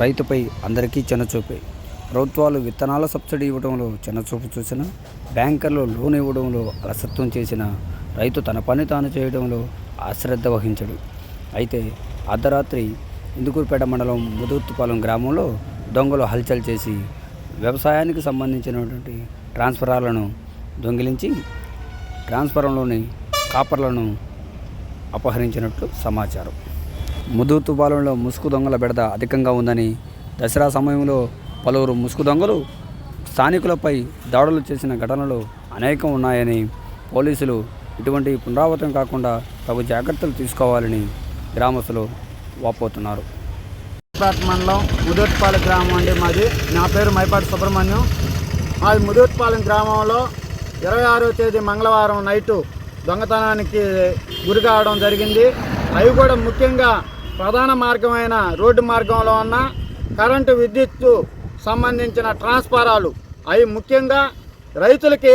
రైతుపై అందరికీ చిన్నచూపే ప్రభుత్వాలు విత్తనాల సబ్సిడీ ఇవ్వడంలో చిన్నచూపు చూసిన బ్యాంకర్లు లోన్ ఇవ్వడంలో అలసత్వం చేసిన రైతు తన పని తాను చేయడంలో అశ్రద్ధ వహించడు. అయితే అర్ధరాత్రి ఇందుకూరుపేట మండలం ముదుర్తుపాలెం గ్రామంలో దొంగలు హల్చల్ చేసి వ్యవసాయానికి సంబంధించినటువంటి ట్రాన్స్ఫరాలను దొంగిలించి ట్రాన్స్ఫరంలోని కాపర్లను అపహరించినట్లు సమాచారం. ముదుతుపాలెంలో ముసుగు దొంగల బెడద అధికంగా ఉందని దసరా సమయంలో పలువురు ముసుగు దొంగలు స్థానికులపై దాడులు చేసిన ఘటనలు అనేకం ఉన్నాయని పోలీసులు ఇటువంటి పునరావృతం కాకుండా తగు జాగ్రత్తలు తీసుకోవాలని గ్రామస్తులు వాపోతున్నారు. మండలం ముదూర్పాలెం గ్రామం అండి మాది. నా పేరు మైపాటి సుబ్రహ్మణ్యం. మాది ముదూర్పాలెం గ్రామంలో ఇరవై ఆరో తేదీ మంగళవారం నైటు దొంగతనానికి గురి కావడం జరిగింది. అవి కూడా ముఖ్యంగా ప్రధాన మార్గమైన రోడ్డు మార్గంలో ఉన్న కరెంటు విద్యుత్ సంబంధించిన ట్రాన్స్ఫారాలు. అవి ముఖ్యంగా రైతులకి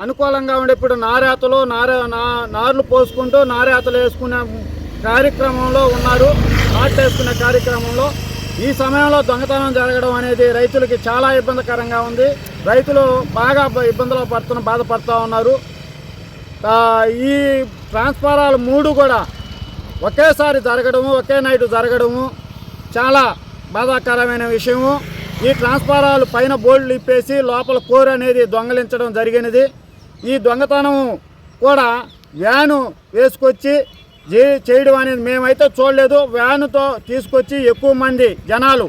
అనుకూలంగా ఉండే ఇప్పుడు నారేతలు నార నా- నార్లు పోసుకుంటూ నారేతలు వేసుకునే కార్యక్రమంలో ఉన్నారు. నాట్లు వేసుకునే కార్యక్రమంలో ఈ సమయంలో దొంగతనం జరగడం అనేది రైతులకి చాలా ఇబ్బందికరంగా ఉంది. రైతులు బాగా ఇబ్బందులు పడుతున్న బాధపడుతూ ఉన్నారు. ఈ ట్రాన్స్ఫారాలు మూడు కూడా ఒకేసారి జరగడము ఒకే నైట్ జరగడము చాలా బాధాకరమైన విషయము. ఈ ట్రాన్స్ఫారాలు పైన బోర్డులు ఇప్పేసి లోపల కోర్ అనేది దొంగలించడం జరిగినది. ఈ దొంగతనం కూడా వ్యాను వేసుకొచ్చి చేయడం అనేది మేమైతే చూడలేదు. వ్యానుతో తీసుకొచ్చి ఎక్కువ మంది జనాలు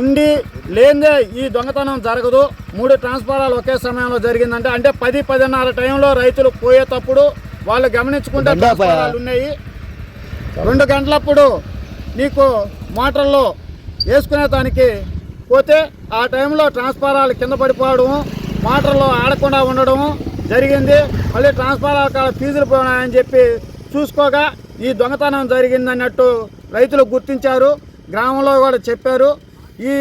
ఉండి లేదే ఈ దొంగతనం జరగదు. మూడు ట్రాన్స్ఫారాలు ఒకే సమయంలో జరిగిందంటే అంటే పది పదిన్నర టైంలో రైతులు పోయేటప్పుడు వాళ్ళు గమనించుకుంటే ట్రాన్స్ఫారాలు ఉన్నాయి. రెండు గంటలప్పుడు నీకు మోటార్లో వేసుకునే దానికి పోతే ఆ టైంలో ట్రాన్స్ఫారాలు కింద పడిపోవడము మోటార్లో ఆడకుండా ఉండడము జరిగింది. మళ్ళీ ట్రాన్స్ఫారాల కాడ ఫీజులు పోయినాయని చెప్పి చూసుకోగా ఈ దొంగతనం జరిగిందన్నట్టు రైతులు గుర్తించారు. గ్రామంలో కూడా చెప్పారు. ఈ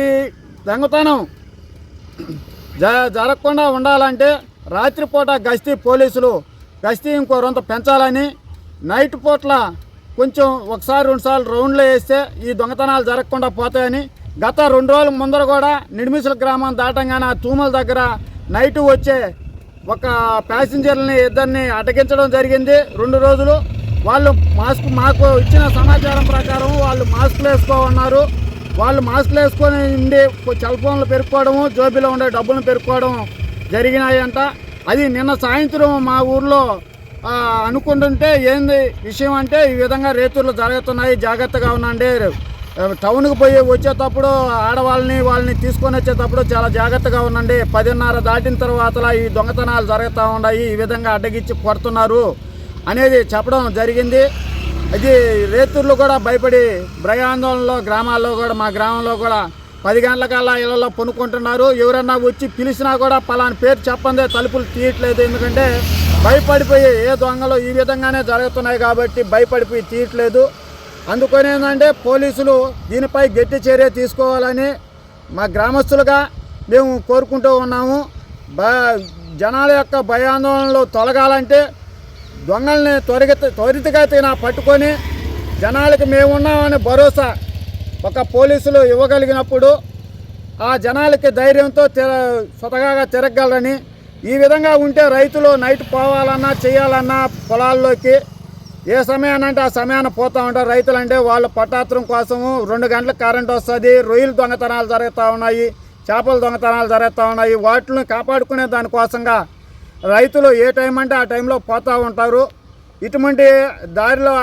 దొంగతనం జ జరగకుండా ఉండాలంటే రాత్రిపూట గస్తీ పోలీసులు గస్తీ ఇంకో రొంత పెంచాలని నైట్ పూట్ల కొంచెం ఒకసారి రెండుసార్లు రౌండ్లో వేస్తే ఈ దొంగతనాలు జరగకుండా పోతాయని గత రెండు రోజుల ముందర కూడా నిడిమిసల గ్రామం దాటంగానే ఆ తూముల దగ్గర నైట్ వచ్చే ఒక ప్యాసింజర్ని ఇద్దరిని అటగించడం జరిగింది రెండు రోజులు. వాళ్ళు మాస్క్ మాకు ఇచ్చిన సమాచారం ప్రకారం వాళ్ళు మాస్కులు వేసుకోమన్నారు. వాళ్ళు మాస్కులు వేసుకొని ఉండి సెల్ ఫోన్లు పెరుక్కోవడము జోబీలో ఉండే డబ్బులు పెరుక్కోవడం జరిగినాయంట. అది నిన్న సాయంత్రం మా ఊర్లో అనుకుంటుంటే ఏంది విషయం అంటే ఈ విధంగా రేతులు జరుగుతున్నాయి జాగ్రత్తగా ఉండండి. టౌన్కి పోయి వచ్చేటప్పుడు ఆడవాళ్ళని వాళ్ళని తీసుకొని వచ్చేటప్పుడు చాలా జాగ్రత్తగా ఉండండి. పదిన్నర దాటిన తర్వాత ఈ దొంగతనాలు జరుగుతూ ఉన్నాయి ఈ విధంగా అడ్డగిచ్చి కొడుతున్నారు అనేది చెప్పడం జరిగింది. అది రేతుర్లు కూడా భయపడి భయాందోళనలో గ్రామాల్లో కూడా మా గ్రామంలో కూడా పది గంటలకల్లా ఇళ్ళలో పనుకుంటున్నారు. ఎవరన్నా వచ్చి పిలిచినా కూడా పలాని పేరు చెప్పందే తలుపులు తీయట్లేదు. ఎందుకంటే భయపడిపోయి ఏ దొంగలు ఈ విధంగానే జరుగుతున్నాయి కాబట్టి భయపడిపోయి తీయట్లేదు. అందుకని ఏంటంటే పోలీసులు దీనిపై గట్టి చర్య తీసుకోవాలని మా గ్రామస్తులుగా మేము కోరుకుంటూ ఉన్నాము. జనాల యొక్క భయాందోళనలు తొలగాలంటే దొంగల్ని త్వరిత త్వరితగతిన పట్టుకొని జనాలకి మేమున్నామని భరోసా ఒక పోలీసులు ఇవ్వగలిగినప్పుడు ఆ జనాలకి ధైర్యంతో తిర స్వతహాగా తిరగలరని ఈ విధంగా ఉంటే రైతులు నైట్ పోవాలన్నా చేయాలన్నా పొలాల్లోకి ఏ సమయానంటే ఆ సమయాన్ని పోతూ ఉంటారు. రైతులు అంటే వాళ్ళ పట్టాత్రం కోసము రెండు గంటలకు కరెంట్ వస్తుంది రొయ్యలు దొంగతనాలు జరుగుతూ ఉన్నాయి చేపల దొంగతనాలు జరుగుతూ ఉన్నాయి. వాటిని కాపాడుకునే దానికోసంగా రైతులు ఏ టైం అంటే ఆ టైంలో పోతూ ఉంటారు. ఇటువంటి దారిలో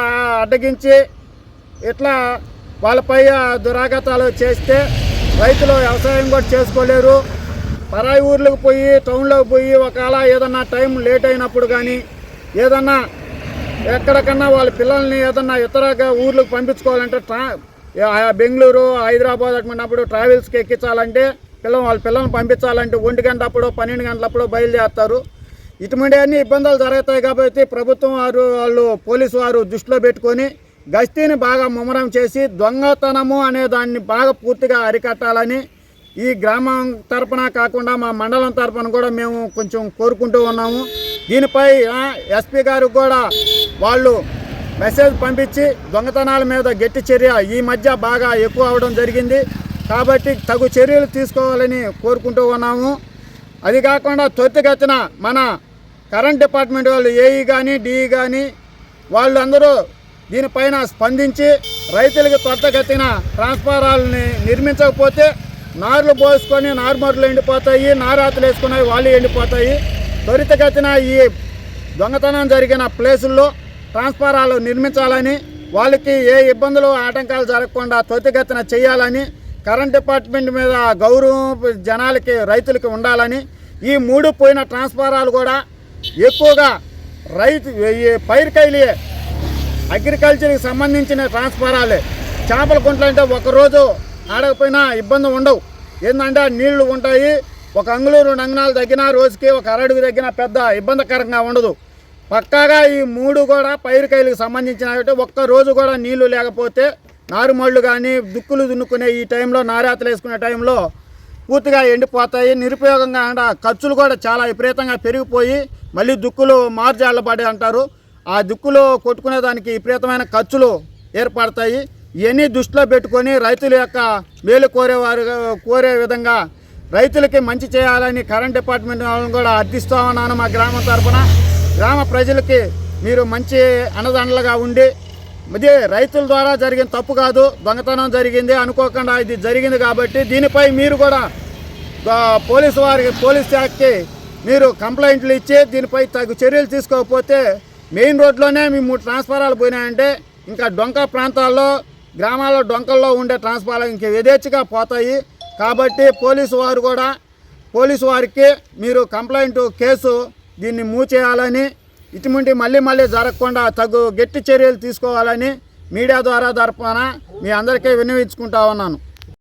అడ్డగించి ఇట్లా వాళ్ళపై దురాగతాలు దురాఘాతాలు చేస్తే రైతులు వ్యవసాయం కూడా చేసుకోలేరు. పరాయి ఊర్లకు పోయి టౌన్లోకి పోయి ఒకవేళ ఏదన్నా టైం లేట్ అయినప్పుడు కానీ ఏదన్నా ఎక్కడికన్నా వాళ్ళ పిల్లల్ని ఏదన్నా ఇతర ఊర్లకు పంపించుకోవాలంటే ట్రా బెంగళూరు హైదరాబాద్ అటువంటిప్పుడు ట్రావెల్స్కి ఎక్కించాలంటే పిల్లలు వాళ్ళ పిల్లల్ని పంపించాలంటే ఒంటి గంట అప్పుడు పన్నెండు గంటలప్పుడు బయలుదేరుతారు. ఇటువంటి అన్ని ఇబ్బందులు జరుగుతాయి కాబట్టి ప్రభుత్వం వారు వాళ్ళు పోలీసు వారు దృష్టిలో పెట్టుకొని గస్తీని బాగా ముమ్మరం చేసి దొంగతనము అనే దాన్ని బాగా పూర్తిగా అరికట్టాలని ఈ గ్రామం తరపున కాకుండా మా మండలం తరపున కూడా మేము కొంచెం కోరుకుంటూ ఉన్నాము. దీనిపై ఎస్పీ గారు కూడా వాళ్ళు మెసేజ్ పంపించి దొంగతనాల మీద గట్టి చర్య ఈ మధ్య బాగా ఎక్కువ అవడం జరిగింది. కాబట్టి తగు చర్యలు తీసుకోవాలని కోరుకుంటూ ఉన్నాము. అది కాకుండా త్వరితగతిన మన కరెంట్ డిపార్ట్మెంట్ వాళ్ళు ఏఈ కానీ డిఈ కానీ వాళ్ళందరూ దీనిపైన స్పందించి రైతులకు త్వరితగతిన ట్రాన్స్ఫారాలని నిర్మించకపోతే నార్లు పోసుకొని నార్మర్లు ఎండిపోతాయి నారాతలు వేసుకున్నాయి వాళ్ళు ఎండిపోతాయి. త్వరితగతిన ఈ దొంగతనం జరిగిన ప్లేసుల్లో ట్రాన్స్ఫారాలు నిర్మించాలని వాళ్ళకి ఏ ఇబ్బందులు ఆటంకాలు జరగకుండా త్వరితగతిన చేయాలని కరెంట్ డిపార్ట్మెంట్ మీద గౌరవం జనాలకి రైతులకి ఉండాలని ఈ మూడు పోయిన ట్రాన్స్ఫారాలు కూడా ఎక్కువగా రైతు ఈ పైరుకైలియే అగ్రికల్చర్కి సంబంధించిన ట్రాన్స్ఫారాలే చేపల గుంటలు అంటే ఒకరోజు ఆడకపోయినా ఇబ్బంది ఉండవు. ఏంటంటే నీళ్ళు ఉంటాయి ఒక అంగుళం రెండు అంగనాలు తగ్గినా రోజుకి ఒక అరడుగు తగ్గినా పెద్ద ఇబ్బందికరంగా ఉండదు. పక్కాగా ఈ మూడు కూడా పైరుకాయలకు సంబంధించిన ఒక్క రోజు కూడా నీళ్ళు లేకపోతే నారుమళ్ళు కానీ దుక్కులు దున్నుకునే ఈ టైంలో నారాతలు వేసుకునే టైంలో పూర్తిగా ఎండిపోతాయి. నిరుపయోగంగా అంట ఖర్చులు కూడా చాలా విపరీతంగా పెరిగిపోయి మళ్ళీ దుక్కులు మార్జాళ్ళబడి అంటారు. ఆ దుక్కులు కొట్టుకునే దానికి విపరీతమైన ఖర్చులు ఏర్పడతాయి. ఇవన్నీ దృష్టిలో పెట్టుకొని రైతుల యొక్క మేలు కోరేవారు కోరే విధంగా రైతులకి మంచి చేయాలని కరెంట్ డిపార్ట్మెంట్ వాళ్ళని కూడా అర్థిస్తూ ఉన్నాను మా గ్రామం తరఫున గ్రామ ప్రజలకి మీరు మంచి అన్నదండలుగా ఉండి ఇది రైతుల ద్వారా జరిగిన తప్పు కాదు దొంగతనం జరిగింది అనుకోకుండా ఇది జరిగింది కాబట్టి దీనిపై మీరు కూడా పోలీసు వారికి పోలీస్ శాఖకి మీరు కంప్లైంట్లు ఇచ్చి దీనిపై తగు చర్యలు తీసుకోకపోతే మెయిన్ రోడ్లోనే మీ మూడు ట్రాన్స్ఫారాలు పోయినాయంటే ఇంకా డొంక ప్రాంతాల్లో గ్రామాల్లో డొంకల్లో ఉండే ట్రాన్స్ఫార్మర్ ఇంక యథేచ్ఛగా పోతాయి. కాబట్టి పోలీసు వారు కూడా పోలీసు వారికి మీరు కంప్లైంట్ కేసు దీన్ని మూచేయాలని ఇటువంటి మళ్ళీ మళ్ళీ జరగకుండా తగు గట్టి చర్యలు తీసుకోవాలని మీడియా ద్వారా తరపున మీ అందరికీ విన్నవించుకుంటా ఉన్నాను.